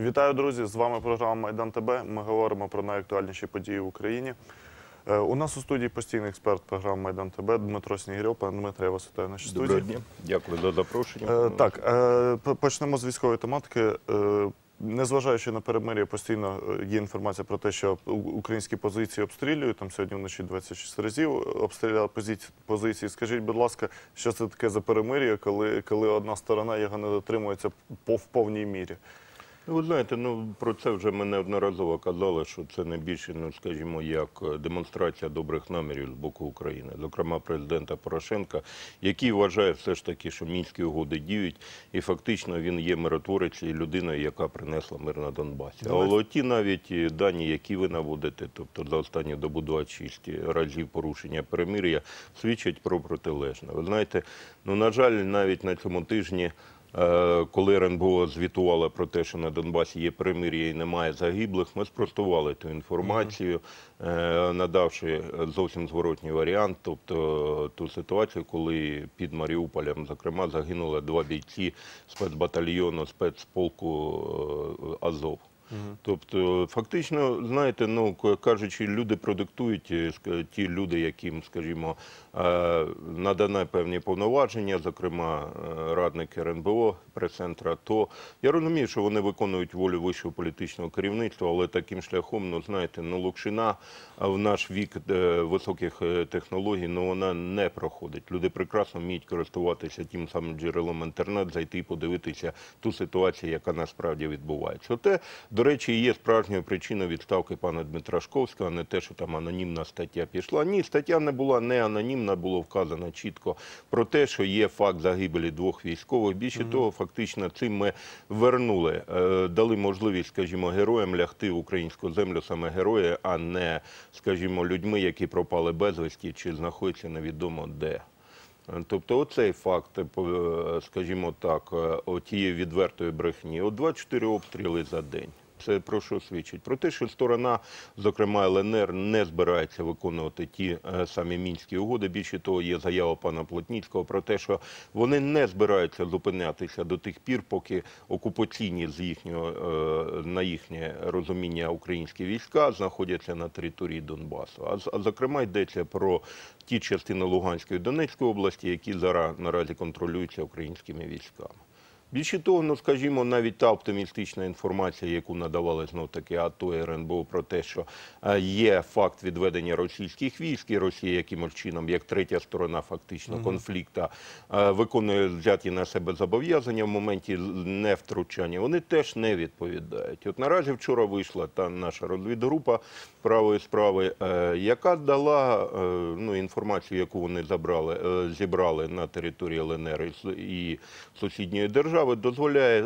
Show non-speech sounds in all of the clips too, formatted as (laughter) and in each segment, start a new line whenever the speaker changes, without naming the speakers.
Вітаю, друзі! З вами програма Майдан ТБ. Ми говоримо про найактуальніші події в Україні. Е, У нас у студії постійний експерт програми Майдан ТБ Дмитро Снігирьов. Пане Дмитро, я вас вітаю в нашій
Доброго
студії.
дня. Дякую за запрошення.
Е, Так, е, почнемо з військової тематики. Незважаючи на перемир'я, постійно є інформація про те, що українські позиції обстрілюють. Там сьогодні вночі 26 разів обстріляли позиції. Скажіть, будь ласка, що це таке за перемир'я, коли, коли одна сторона його не дотримується в повній мірі?
Ну, Ви знаєте, ну про це вже ми неодноразово казали, що це не більше, ну скажімо, як е, демонстрація добрих намірів з боку України, зокрема президента Порошенка, який вважає все ж таки, що мінські угоди діють, і фактично він є миротворець і людиною, яка принесла мир на Донбасі. Але ті навіть е, дані, які ви наводите, тобто за останню добу 26 разів порушення перемир'я, свідчать про протилежне. Ви знаєте, ну на жаль, навіть на цьому тижні. Е, Коли РНБО звітувала про те, що на Донбасі є перемир'я і немає загиблих, ми спростували ту інформацію, е, надавши зовсім зворотній варіант, тобто ту ситуацію, коли під Маріуполем, зокрема, загинули два бійці спецбатальйону спецполку е, Азов. Тобто, фактично, знаєте, ну кажучи, люди продиктують е, ті люди, яким, скажімо, е, надане певні повноваження, зокрема е, радник РНБО прес-центра, то я розумію, що вони виконують волю вищого політичного керівництва, але таким шляхом, ну знаєте, ну Лукшина в наш вік високих технологій, ну вона не проходить. Люди прекрасно вміють користуватися тим самим джерелом інтернет, зайти і подивитися ту ситуацію, яка насправді відбувається. Оте, до речі, є справжньою причиною відставки пана Дмитра Шковського, а не те, що там анонімна стаття пішла. Ні, стаття не була не анонімна, було вказано чітко про те, що є факт загибелі двох військових. Більше того, фактично цим ми вернули, е, дали можливість, скажімо, героям лягти в українську землю саме герої, а не, скажімо, людьми, які пропали безвісті чи знаходяться невідомо де. Тобто оцей факт, е, е, скажімо так, тієї відвертої брехні. От 24 обстріли за день. Це про що свідчить? Про те, що сторона, зокрема ЛНР, не збирається виконувати ті е, самі мінські угоди. Більше того, є заява пана Плотніцького про те, що вони не збираються зупинятися до тих пір, поки окупаційні з їхнього е, на їхнє розуміння українські війська знаходяться на території Донбасу. А, зокрема йдеться про ті частини Луганської і Донецької області, які зараз наразі контролюються українськими військами. Більше того, ну скажімо, навіть та оптимістична інформація, яку надавали знов таки АТО і РНБО про те, що е, є факт відведення російських військ, і Росія якимось чином, як третя сторона фактично конфлікту, е, виконує взяті на себе зобов'язання в моменті невтручання, вони теж не відповідають. От наразі вчора вийшла та наша розвідгрупа правої справи, е, яка дала е, ну, інформацію, яку вони забрали, е, зібрали на території ЛНР і сусідньої держави, дозволяє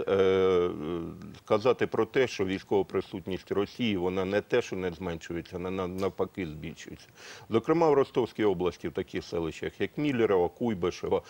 сказати про те, що військова присутність Росії вона не те, що не зменшується, вона на- навпаки збільшується. Зокрема, в Ростовській області, в таких селищах, як Міллерово, Куйбишево,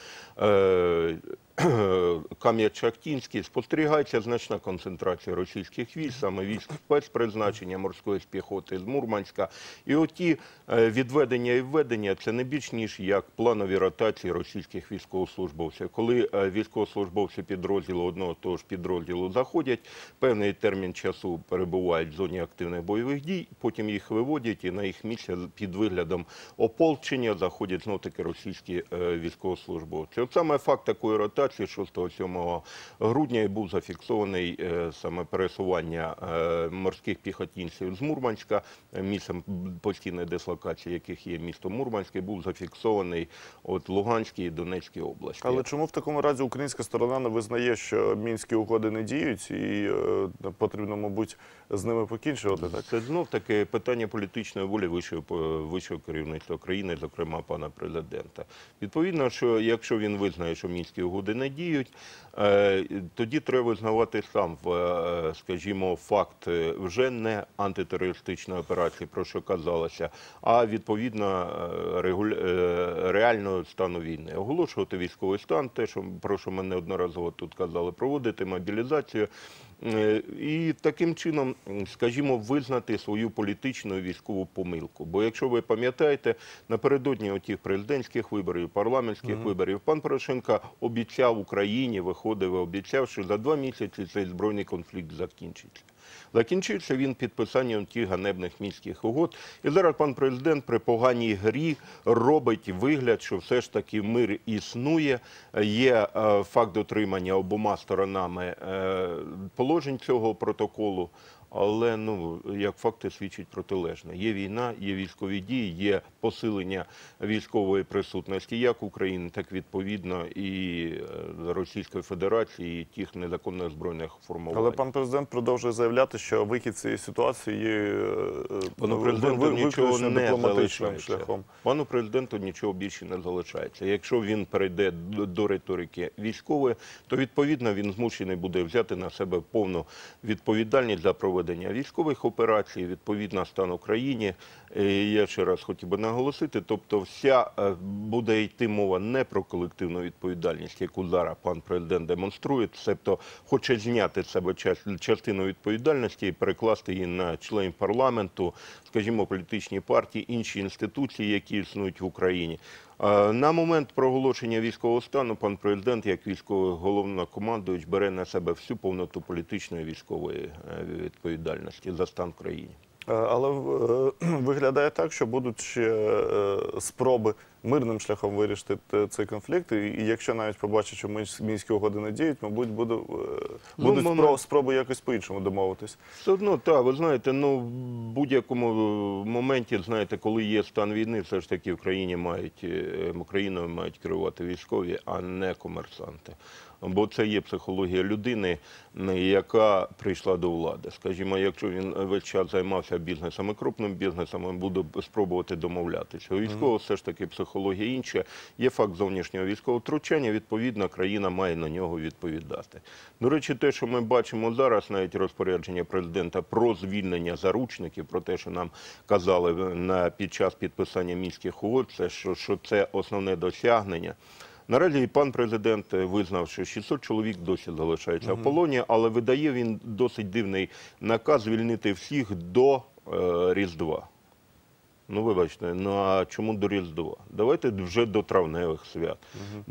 (clears throat) Кам'янчактінський, спостерігається значна концентрація російських військ, саме військ спецпризначення морської піхоти з Мурманська. І оті е, відведення і введення це не більш ніж як планові ротації російських військовослужбовців. Коли е, військовослужбовці підрозділу одного того ж підрозділу заходять, певний термін часу перебувають в зоні активних бойових дій, потім їх виводять і на їх місце під виглядом ополчення заходять знов таки російські е, військовослужбовці. От саме факт такої ротації 6-7 грудня і був зафіксований е, саме пересування е, морських піхотінців з Мурманська, е, місцем постійної дислокації, яких є місто Мурманське, був зафіксований от Луганській і Донецькій області.
Але чому в такому разі українська сторона не визнає, що мінські угоди не діють, і потрібно, мабуть, з ними покінчувати? Так
Це знов таки питання політичної волі вищого, вищого керівництва країни, зокрема пана президента. Відповідно, що якщо він визнає, що мінські угоди не діють, е, тоді треба визнавати сам, е, скажімо, факт е, вже не антитерористичної операції, про що казалося, а відповідно реального стану війни. Оголошувати військовий стан, те, про що ми неодноразово тут казали, проводити мобілізацію І таким чином, скажімо, визнати свою політичну і військову помилку. Бо якщо ви пам'ятаєте, напередодні отих президентських виборів, парламентських виборів, пан Порошенко обіцяв Україні, виходив і обіцяв, що за два місяці цей збройний конфлікт закінчиться. Закінчився він підписанням тих ганебних мінських угод. І зараз пан президент при поганій грі робить вигляд, що все ж таки мир існує. Є е, факт дотримання обома сторонами е, положень цього протоколу. Але ну як факти свідчать протилежне. Є війна, є військові дії, є посилення військової присутності як України, так відповідно і е, Російської Федерації, і тих незаконних збройних формувань.
Але пан президент продовжує заявляти, що вихід цієї ситуації є е,
Пану президенту нічого не
дипломатичним
залишається.
шляхом.
Пану президенту нічого більше не залишається. Якщо він перейде до- до риторики військової, то відповідно він змушений буде взяти на себе повну відповідальність за проведення військових операцій, відповідно стан Україні. Е, Я ще раз хотів би наголосити, тобто вся е, буде йти мова не про колективну відповідальність, яку зараз пан президент демонструє, тобто хоче зняти з себе час- частину відповідальності і перекласти її на членів парламенту, скажімо, політичні партії, інші інституції, які існують в Україні. Е, На момент проголошення військового стану пан президент, як військовий головнокомандуюч, бере на себе всю повноту політичної військової е, відповідальності за стан в країні.
Е, Але (clears throat) виглядає так, що будуть ще спроби мирним шляхом вирішити цей конфлікт. І якщо навіть побачать, що мінськ- мінські угоди не діють, мабуть, буде, будуть
Ну,
будуть спро- спроби якось по-іншому домовитись.
Все одно, так, ви знаєте, ну в будь-якому е, моменті, знаєте, коли є стан війни, все ж таки в країні мають е, Україною мають керувати військові, а не комерсанти. Бо це є психологія людини, яка прийшла до влади. Скажімо, якщо він весь час займався бізнесом і крупним бізнесом, буде спробувати домовлятися. У військового все ж таки психологія інша. Є факт зовнішнього військового втручання. Відповідно, країна має на нього відповідати. До речі, те, що ми бачимо зараз, навіть розпорядження президента про звільнення заручників, про те, що нам казали на під час підписання мінських угод, це що, що це основне досягнення. Наразі і пан президент визнав, що 600 чоловік досі залишаються в полоні, але видає він досить дивний наказ звільнити всіх до е, Різдва. Ну, вибачте, ну а чому до Різдва? Давайте вже до травневих свят.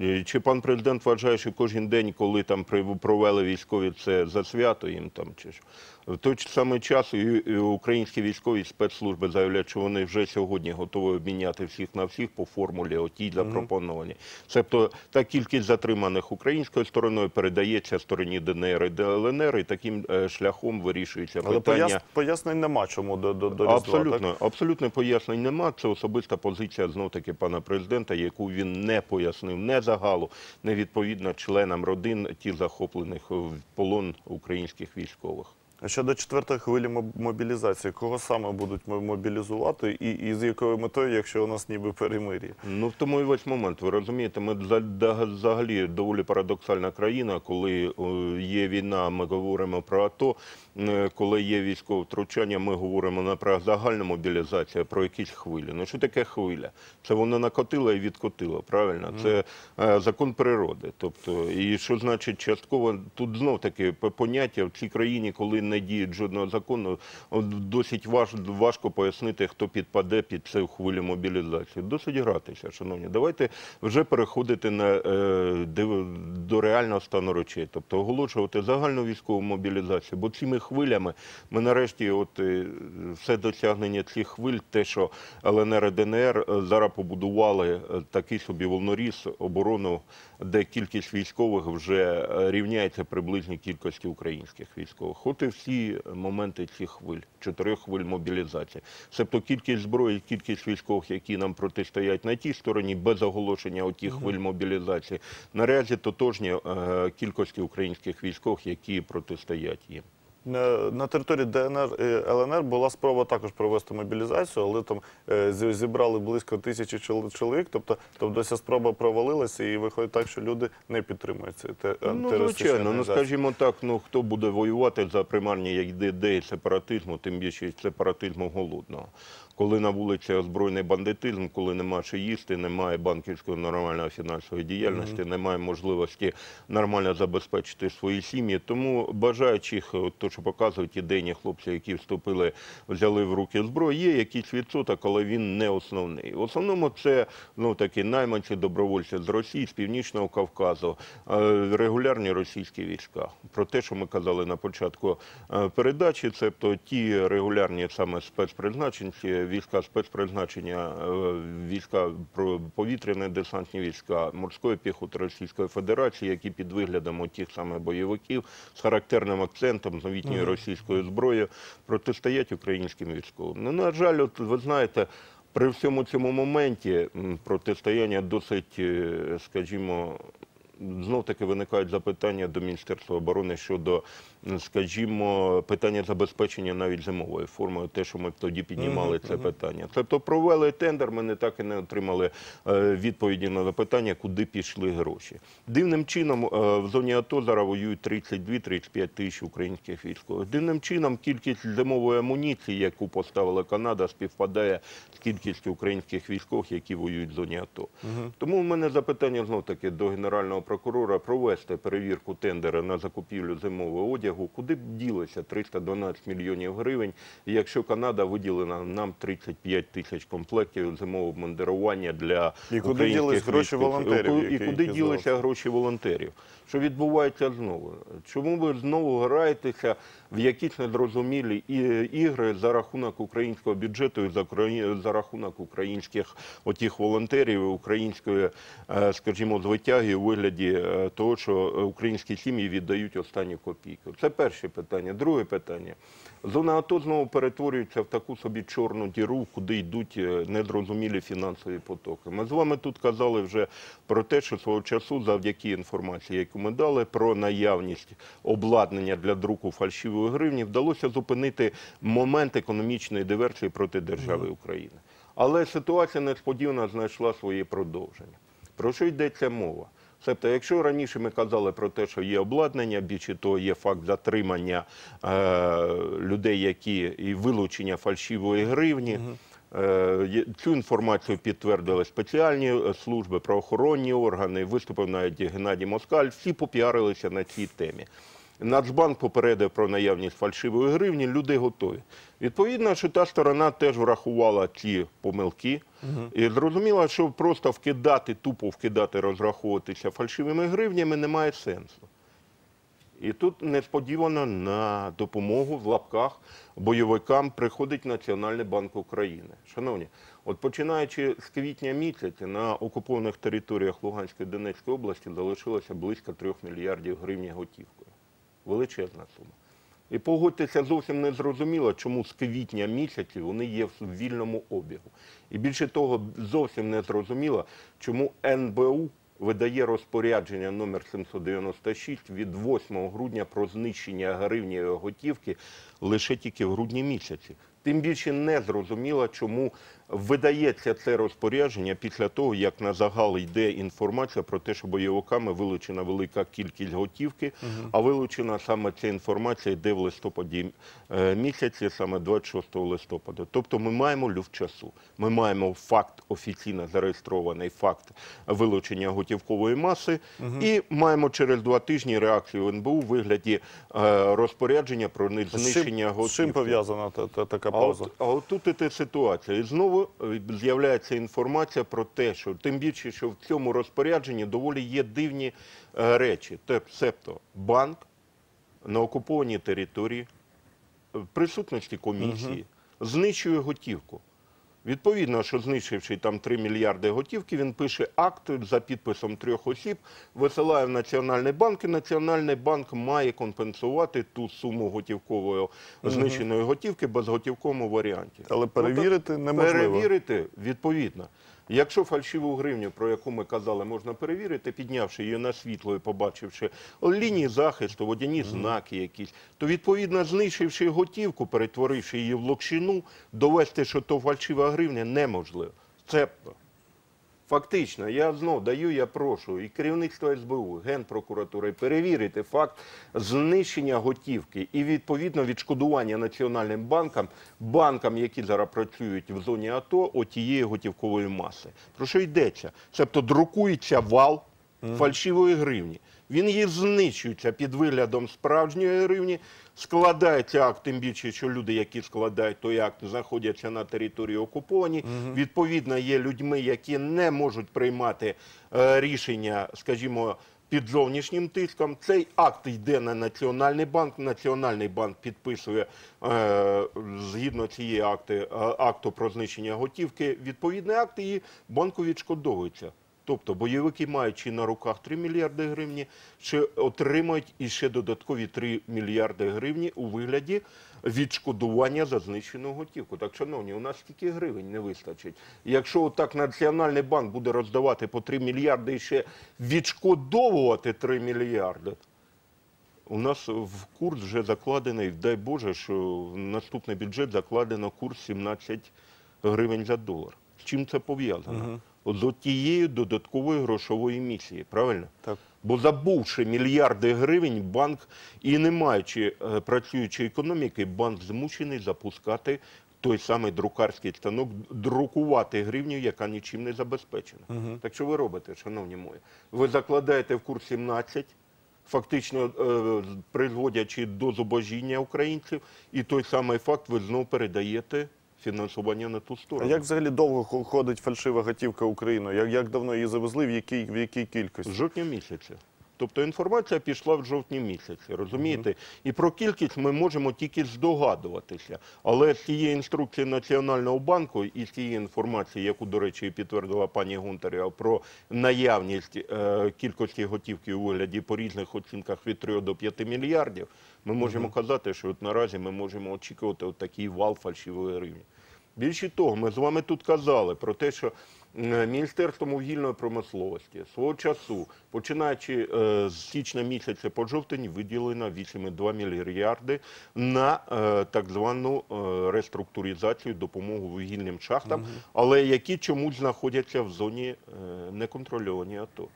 Е, Чи пан президент вважає, що кожен день, коли там провели військові, це за свято їм там чи що? В той самий час і- українські військові спецслужби заявляють, що вони вже сьогодні готові обміняти всіх на всіх по формулі, отій запропонованій. Тобто та кількість затриманих українською стороною передається стороні ДНР і ДЛНР, і таким е, шляхом вирішується
Але
питання.
пояс, пояснень нема, чому до, до, до.
Абсолютно,
Так?
абсолютно пояснень нема. Це особиста позиція знов таки пана президента, яку він не пояснив не загалу, не відповідно членам родин ті захоплених в полон українських військових.
А Щодо четвертої хвилі моб- мобілізації, кого саме будуть мо- мобілізувати і, і з якою метою, якщо у нас ніби перемир'я?
Ну в тому і весь момент. Ви розумієте, ми за- взагалі доволі парадоксальна країна, коли е, є війна, ми говоримо про АТО. Е, Коли є військове втручання, ми говоримо не про загальну мобілізацію, а про якісь хвилі. Ну що таке хвиля? Це воно накотило і відкотило, правильно? Це е, закон природи. Тобто, і що значить частково тут знов таки поняття в цій країні, коли не діє жодного закону, досить важ, важко пояснити, хто підпаде під цю хвилю мобілізації. Досить гратися, шановні. Давайте вже переходити на е, до реального стану речей, тобто оголошувати загальну військову мобілізацію. Бо цими хвилями ми нарешті, от е, все досягнення цих хвиль, те, що ЛНР і ДНР е, зараз побудували е, такий собі волноріз оборону, де кількість військових вже рівняється приблизній кількості українських військових. От і всі моменти цих хвиль, чотирьох хвиль мобілізації. Тобто кількість зброї, кількість військових, які нам протистоять на тій стороні, без оголошення отих хвиль мобілізації, наразі тотожні кількості українських військових, які протистоять їм.
На, території ДНР і ЛНР була спроба також провести мобілізацію, але там е, зібрали близько тисячі чоловік. Тобто, тобто ця спроба провалилася, і виходить так, що люди не підтримують цей
Ну, звичайно, ну скажімо так, ну хто буде воювати за примарні ідеї сепаратизму, тим більше сепаратизму голодного. Коли на вулиці озброєний бандитизм, коли нема що їсти, немає банківської нормальної фінансової діяльності, немає можливості нормально забезпечити свої сім'ї. Тому бажаючих, то, що показують ідейні хлопці, які вступили, взяли в руки зброю, є якийсь відсоток, але він не основний. В основному це ну такі найманці добровольці з Росії, з Північного Кавказу, е, регулярні російські війська. Про те, що ми казали на початку е, передачі, тобто ті регулярні саме спецпризначенці, війська спецпризначення, е, війська повітряні десантні війська, морської піхоти Російської Федерації, які під виглядом тих самих бойовиків з характерним акцентом з новітньою російською зброєю протистоять українським військовим. Ну, на жаль, от ви знаєте. При всьому цьому моменті протистояння досить, е, скажімо, знов таки виникають запитання до Міністерства оборони щодо, скажімо, питання забезпечення навіть зимовою формою, те, що ми тоді піднімали це питання. Тобто провели тендер, ми не так і не отримали е, відповіді на запитання, куди пішли гроші. Дивним чином е, в зоні АТО зараз воюють 32-35 тисяч українських військових. Дивним чином кількість зимової амуніції, яку поставила Канада, співпадає з кількістю українських військових, які воюють в зоні АТО. Тому в мене запитання знов таки до генерального прокурора провести перевірку тендера на закупівлю зимового одягу. Куди б ділося 312 мільйонів гривень, якщо Канада виділила нам 35 тисяч комплектів зимового обмундирування для
І куди гроші волонтерів,
І куди ділися гроші волонтерів? Що відбувається знову? Чому ви знову граєтеся в якісь незрозумілі ігри за рахунок українського бюджету і за, рахунок українських отих волонтерів, і української, е, скажімо, звитяги у вигляді е, того, що українські сім'ї віддають останні копійки? Це перше питання. Друге питання. Зона АТО знову перетворюється в таку собі чорну діру, куди йдуть е, незрозумілі фінансові потоки. Ми з вами тут казали вже про те, що свого часу, завдяки інформації, яку ми дали, про наявність обладнання для друку фальшивої гривні, вдалося зупинити момент економічної диверсії проти держави України. Але ситуація несподівано знайшла своє продовження. Про що йдеться мова? Тобто, якщо раніше ми казали про те, що є обладнання, більше того, є факт затримання е, людей, які і вилучення фальшивої гривні. Е, Цю інформацію підтвердили спеціальні е, служби, правоохоронні органи. Виступив навіть Геннадій Москаль. Всі попіарилися на цій темі. Нацбанк попередив про наявність фальшивої гривні, люди готові. Відповідно, що та сторона теж врахувала ці помилки і зрозуміла, що просто вкидати, тупо вкидати, розраховуватися фальшивими гривнями немає сенсу. І тут несподівано на допомогу в лапках бойовикам приходить Національний банк України. Шановні, от починаючи з квітня місяця на окупованих територіях Луганської і Донецької області залишилося близько 3 мільярдів гривень готівкою. Величезна сума. І погодьтеся, зовсім не зрозуміло, чому з квітня місяці вони є в вільному обігу. І більше того, зовсім не зрозуміло, чому НБУ видає розпорядження номер 796 від 8 грудня про знищення гривнєвої готівки лише тільки в грудні місяці. Тим більше не зрозуміло, чому видається це розпорядження після того, як на загал йде інформація про те, що бойовиками вилучена велика кількість готівки, а вилучена саме ця інформація йде в листопаді е, місяці, саме 26 листопада. Тобто ми маємо люфт часу. Ми маємо факт офіційно зареєстрований факт вилучення готівкової маси, і маємо через два тижні реакцію НБУ у вигляді е, розпорядження про знищення готівки.
з чим пов'язана та, та, така
А от, а от тут і та ситуація. І знову з'являється інформація про те, що тим більше, що в цьому розпорядженні доволі є дивні е, речі. Тобто банк на окупованій території е, присутності комісії знищує готівку. Відповідно, що знищивши там 3 мільярди готівки, він пише акт за підписом трьох осіб, висилає в Національний банк, і Національний банк має компенсувати ту суму готівкової знищеної готівки безготівковому варіанті.
Але перевірити
Ну,
неможливо.
Перевірити відповідно. Якщо фальшиву гривню, про яку ми казали, можна перевірити, піднявши її на світло і побачивши лінії захисту, водяні знаки якісь, то відповідно знищивши готівку, перетворивши її в локшину, довести, що то фальшива гривня, неможливо. Це Фактично, я знов даю, я прошу і керівництво СБУ, Генпрокуратури перевірити факт знищення готівки і відповідно відшкодування національним банкам, банкам, які зараз працюють в зоні АТО, отієї готівкової маси. Про що йдеться? Тобто друкується вал фальшивої гривні. Він її знищується під виглядом справжньої гривні, складається акт, тим більше, що люди, які складають той акт, знаходяться на території окуповані. Відповідно, є людьми, які не можуть приймати е, рішення, скажімо, під зовнішнім тиском. Цей акт йде на Національний банк. Національний банк підписує е, згідно цієї акти, е, акту про знищення готівки. Відповідний акт і банку відшкодовується. Тобто бойовики, маючи на руках 3 мільярди гривні, ще отримають іще додаткові 3 мільярди гривні у вигляді відшкодування за знищену готівку. Так, шановні, у нас стільки гривень не вистачить. Якщо отак Національний банк буде роздавати по 3 мільярди і ще відшкодовувати 3 мільярди, у нас в курс вже закладений, дай Боже, що в наступний бюджет закладено курс 17 гривень за долар. З чим це пов'язано? От З тією додатковою грошової місії, правильно?
Так.
Бо забувши мільярди гривень, банк і не маючи е, працюючої економіки, банк змушений запускати той самий друкарський станок, друкувати гривню, яка нічим не забезпечена. Так що ви робите, шановні мої? Ви закладаєте в курс 17, фактично е, призводячи до зубожіння українців, і той самий факт ви знову передаєте фінансування на ту
А
сторону.
як взагалі довго хо- ходить фальшива готівка Україною? Як, як давно її завезли, в якій, в якій кількості?
З жовтня місяця. Тобто інформація пішла в жовтні місяці, розумієте? І про кількість ми можемо тільки здогадуватися. Але з цієї інструкції Національного банку і з цієї інформації, яку, до речі, підтвердила пані Гунтарєва, про наявність е, кількості готівки у вигляді по різних оцінках від 3 до 5 мільярдів, ми можемо казати, що от наразі ми можемо очікувати от такий вал фальшивої гривні. Більше того, ми з вами тут казали про те, що Міністерством вугільної промисловості свого часу, починаючи е, з січня місяця по жовтень, виділено 8,2 мільярди на е, так звану е, реструктуризацію, допомогу вугільним шахтам, але які чомусь знаходяться в зоні неконтрольовані АТО.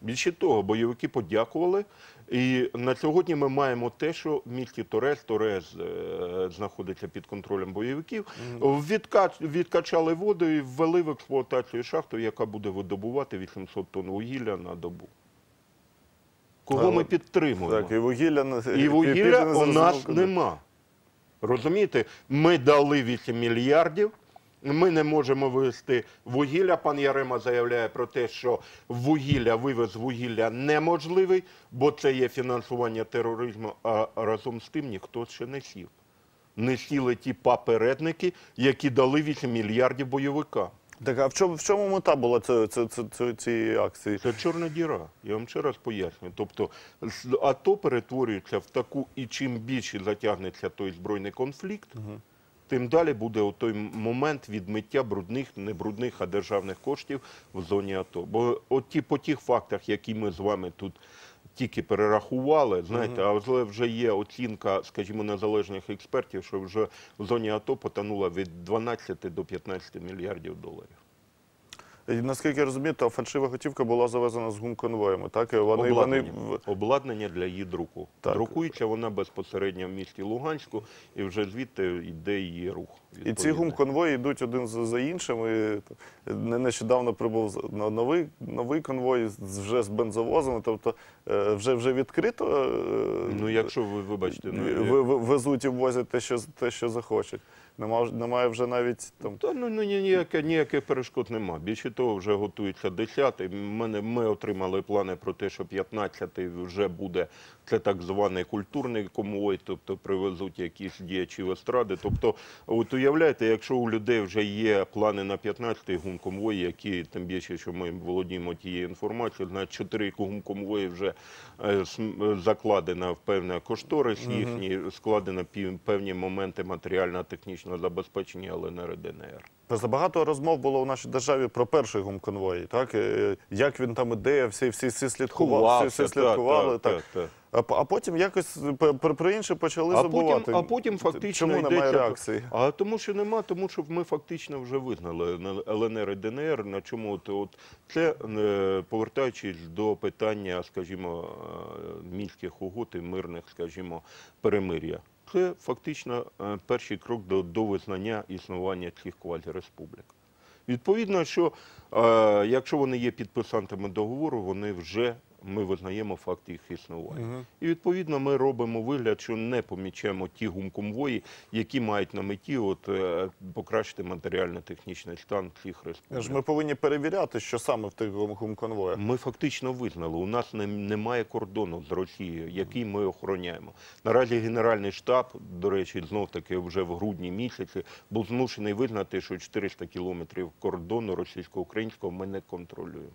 Більше того, бойовики подякували. І на сьогодні ми маємо те, що в місті Торез, Торез е, знаходиться під контролем бойовиків, відка- відкачали воду і ввели в експлуатацію шахту, яка буде видобувати 800 тонн вугілля на добу. Кого
Але-
ми підтримуємо?
Так, і вугілля,
І вугілля у нас нема. Розумієте, ми дали 8 мільярдів. Ми не можемо вивезти вугілля. Пан Ярема заявляє про те, що вугілля, вивез вугілля неможливий, бо це є фінансування тероризму. А разом з тим ніхто ще не сів. Не сіли ті попередники, які дали 8 мільярдів бойовикам.
Так, а в чому, в чому мета була цієї акції?
Це чорна діра. Я вам ще раз поясню. Тобто АТО перетворюється в таку, і чим більше затягнеться той збройний конфлікт, тим далі буде той момент відмиття брудних, не брудних, а державних коштів в зоні АТО. Бо от ті, по тих фактах, які ми з вами тут тільки перерахували, знаєте, а вже- вже є оцінка, скажімо, незалежних експертів, що вже в зоні АТО потонуло від 12 до 15 мільярдів доларів.
І, наскільки я розумію, то фальшива готівка була завезена з гумконвоями, так? І вони, вони,
обладнання, для її друку.
Так.
Друкується вона безпосередньо в місті Луганську, і вже звідти йде її рух.
і ці гумконвої йдуть один за, іншим. І не- нещодавно прибув новий, новий конвой вже з бензовозами, тобто е, вже, вже відкрито е,
Ну, якщо ви вибачте, ну,
везуть і ввозять те, що, те, що захочуть. Нема, немає вже навіть там
Та ну, ну ні- ніяке, ніяких перешкод нема. Більше того, вже готується 10-й. Мене, ми отримали плани про те, що 15-й вже буде це так званий культурний конвой, тобто привезуть якісь діячів естради. Тобто, от уявляєте, якщо у людей вже є плани на 15-й гумконвой, які тим більше, що ми володіємо тією інформацією, значить 4 гумконвої вже е, в певний кошторис їхній, складено певні моменти матеріально-технічного логістичного забезпечення ЛНР і ДНР.
Просто багато розмов було у нашій державі про перший гумконвой, так? Е, Як він там іде, всі, всі, всі слідкували, всі, всі
так,
слідкували.
так,
Так,
так, так.
А, а потім якось про, інше почали
А
забувати.
потім, а потім фактично
Чому немає реакції?
А тому, що нема, тому що ми фактично вже визнали ЛНР і ДНР. На чому от, от це е, повертаючись до питання, скажімо, е, мінських угод і мирних, скажімо, перемир'я. Це фактично е, перший крок до, до визнання існування цих квазіреспублік. Відповідно, що е, якщо вони є підписантами договору, вони вже ми визнаємо факт їх існування. І відповідно ми робимо вигляд, що не помічаємо ті гумконвої, які мають на меті от, е, покращити матеріально-технічний стан цих республік.
Ми повинні перевіряти, що саме в тих гум- гумконвоях.
Ми фактично визнали, у нас не, немає кордону з Росією, який ми охороняємо. Наразі Генеральний штаб, до речі, знов таки вже в грудні місяці, був змушений визнати, що 400 кілометрів кордону російсько-українського ми не контролюємо.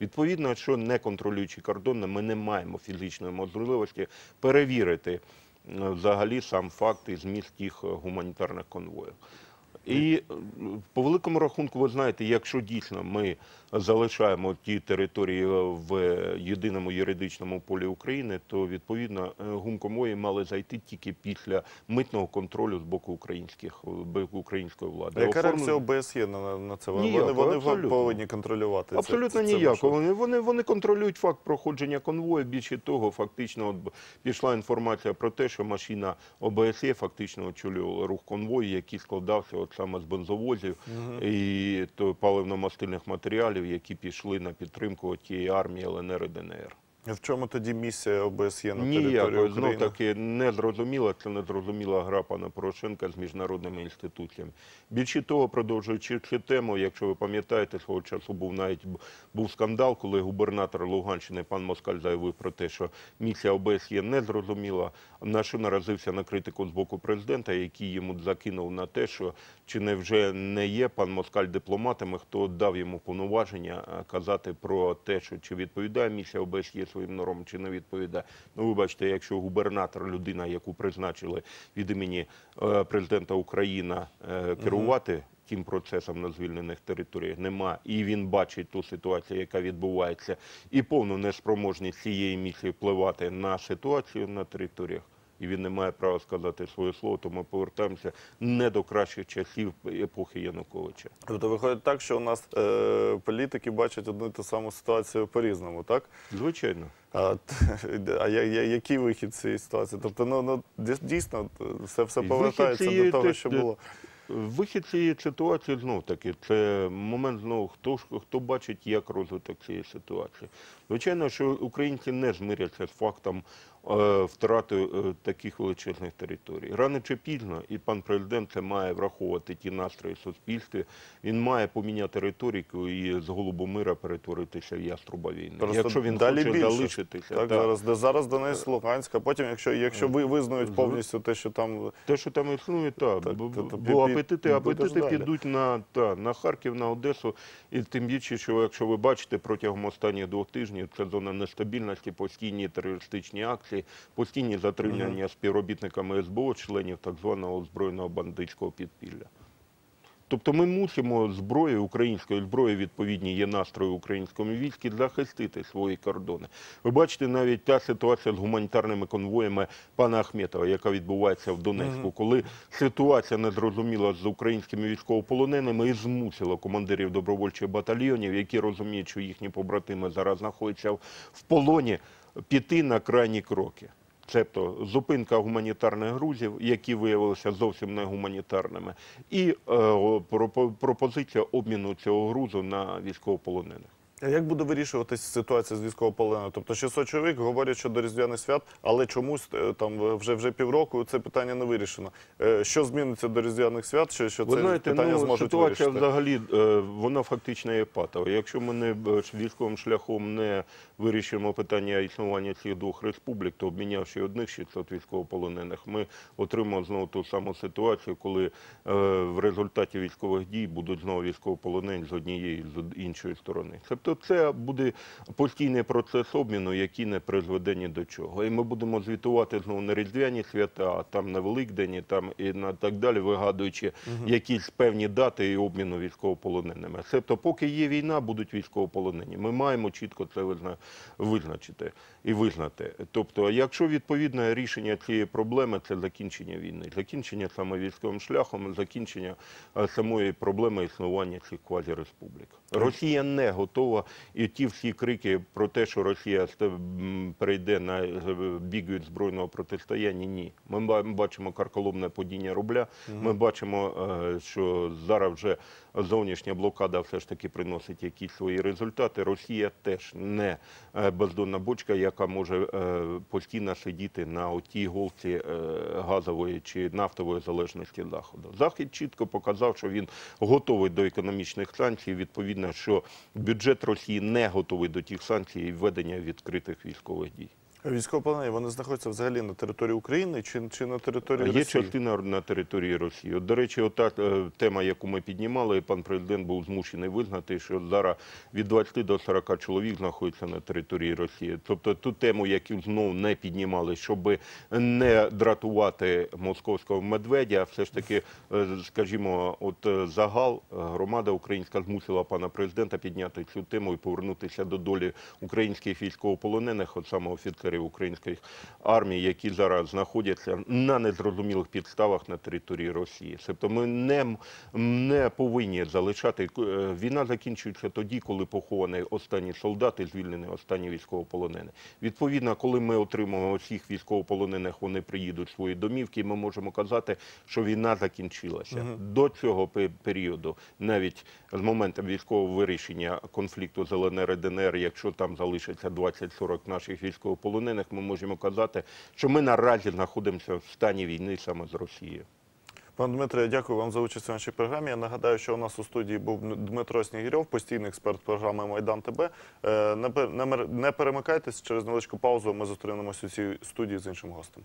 Відповідно, якщо не контролюючи кордони, ми не маємо фізичної можливості перевірити е, взагалі сам факт і зміст тих е, гуманітарних конвоїв. І е, по великому рахунку, ви знаєте, якщо дійсно ми залишаємо ті території е, в єдиному юридичному полі України, то відповідно е, гумкомої мали зайти тільки після митного контролю з боку українських боку української влади.
Яка реакція ОБСЄ на, на це? Вони, вони
абсолютно.
повинні контролювати.
Абсолютно
це,
ніяко. Вони, вони, контролюють факт проходження конвою. Більше того, фактично от пішла інформація про те, що машина ОБСЄ фактично очолювала рух конвою, який складався от саме з бензовозів і то паливно-мастильних матеріалів, які пішли на підтримку тієї армії ЛНР і ДНР.
В чому тоді місія ОБСЄ на території
Ніякої, знов таки не зрозуміла, це не зрозуміла гра пана Порошенка з міжнародними інституціями. Більше того, продовжуючи цю тему, якщо ви пам'ятаєте, свого часу був навіть був скандал, коли губернатор Луганщини пан Москаль заявив про те, що місія ОБСЄ не зрозуміла, на що наразився на критику з боку президента, який йому закинув на те, що чи не вже не є пан Москаль дипломатами, хто дав йому повноваження казати про те, що чи відповідає місія ОБСЄ своїм нормам, чи не відповідає. Ну, вибачте, якщо губернатор, людина, яку призначили від імені е, президента України е, керувати. Тим процесом на звільнених територіях нема, і він бачить ту ситуацію, яка відбувається, і повну неспроможність цієї місії впливати на ситуацію на територіях. І він не має права сказати своє слово, то ми повертаємося не до кращих часів епохи Януковича.
Тобто виходить так, що у нас е, політики бачать одну і ту саму ситуацію по-різному, так?
Звичайно.
А, (laughs) а я, я, який вихід з цієї ситуації? Тобто, ну, ну дійсно, все, все повертається до того,
те-
що було.
Вихід цієї ситуації знов таки це момент знову хто хто бачить, як розвиток цієї ситуації. Звичайно, що українці не змиряться з фактом е, втрати е, таких величезних територій. Рано чи пізно, і пан президент це має враховувати ті настрої в суспільстві. Він має поміняти риторику і з голубомира перетворитися в яструба війни.
Просто
Якщо він
далі
хоче
більше.
залишитися,
Так,
так.
зараз, де зараз Донецьк, Луганськ, а потім, якщо, якщо ви визнають повністю те, що там
Те, що там існує, так.
Так,
бо
то-
бо апетити, апетити підуть на, та, на Харків, на Одесу. І тим більше, що якщо ви бачите, протягом останніх двох тижнів це зона нестабільності, постійні терористичні акції, постійні затримання співробітниками СБУ, членів так званого озброєного бандитського підпілля. Тобто ми мусимо зброєю, українською зброєю, відповідні є настрої українському війську, захистити свої кордони. Ви бачите навіть та ситуація з гуманітарними конвоями пана Ахметова, яка відбувається в Донецьку, коли ситуація незрозуміла з українськими військовополоненими і змусила командирів добровольчих батальйонів, які розуміють, що їхні побратими зараз знаходяться в полоні, піти на крайні кроки. Цебто зупинка гуманітарних грузів, які виявилися зовсім не гуманітарними, і е, пропозиція обміну цього грузу на військовополонених.
А як буде вирішуватися ситуація з військовополоненими? Тобто 600 чоловік говорять, що до Різдвяних свят, але чомусь е, там вже вже півроку це питання не вирішено. Е, Що зміниться до Різдвяних свят? Що, що
Ви
це
знаєте,
питання
ну,
зможуть
ситуація
вирішити?
взагалі е, вона фактично є патова. Якщо ми не військовим шляхом не вирішимо питання існування цих двох республік, то обмінявши одних 600 військовополонених, ми отримаємо знову ту саму ситуацію, коли е, в результаті військових дій будуть знову військовополонені з однієї з іншої сторони. Тобто це буде постійний процес обміну, який не призведе ні до чого. І ми будемо звітувати знову на різдвяні свята, а там на Великдені, там і на так далі, вигадуючи якісь певні дати і обміну військовополоненими. Тобто, поки є війна, будуть військовополонені. Ми маємо чітко це визна- визначити і визнати. Тобто, якщо відповідне рішення цієї проблеми це закінчення війни, закінчення саме військовим шляхом, закінчення е, самої проблеми існування цих квазіреспублік. Росія не готова, і ті всі крики про те, що Росія перейде на е, бік від збройного протистояння. Ні, ми ба- бачимо карколомне падіння рубля. Ми бачимо, е, що зараз вже зовнішня блокада все ж таки приносить якісь свої результати. Росія теж не е, бездонна бочка, яка може е, постійно сидіти на отій голці е, газової чи нафтової залежності заходу. Захід чітко показав, що він готовий до економічних санкцій. Відповідно, що бюджет Росії не готовий до тих санкцій і введення відкритих військових дій.
Військовополонені, вони знаходяться взагалі на території України чи, чи на території
Є
Росії?
частина на території Росії. От, до речі, ота е, тема, яку ми піднімали, пан президент був змушений визнати, що зараз від 20 до 40 чоловік знаходяться на території Росії. Тобто ту тему, яку знову не піднімали, щоб не дратувати московського медведя, все ж таки, е, скажімо, от е, загал громада українська змусила пана президента підняти цю тему і повернутися до долі українських військовополонених, от саме офіцерів української армії, які зараз знаходяться на незрозумілих підставах на території Росії. Тобто ми не, не повинні залишати е, війна закінчується тоді, коли похований останній солдат і звільнений останній військовополонений. Відповідно, коли ми отримуємо всіх військовополонених, вони приїдуть в свої домівки. і Ми можемо казати, що війна закінчилася. До цього періоду, навіть з моменту військового вирішення конфлікту з ЛНР і ДНР, якщо там залишиться 20-40 наших військовополонених, ми можемо казати, що ми наразі знаходимося в стані війни саме з Росією.
Пане Дмитре, дякую вам за участь у нашій програмі. Я нагадаю, що у нас у студії був Дмитро Снігирьов, постійний експерт програми Майдан ТБ. Е, Не перемикайтесь через невеличку паузу. Ми зустрінемося у цій студії з іншим гостем.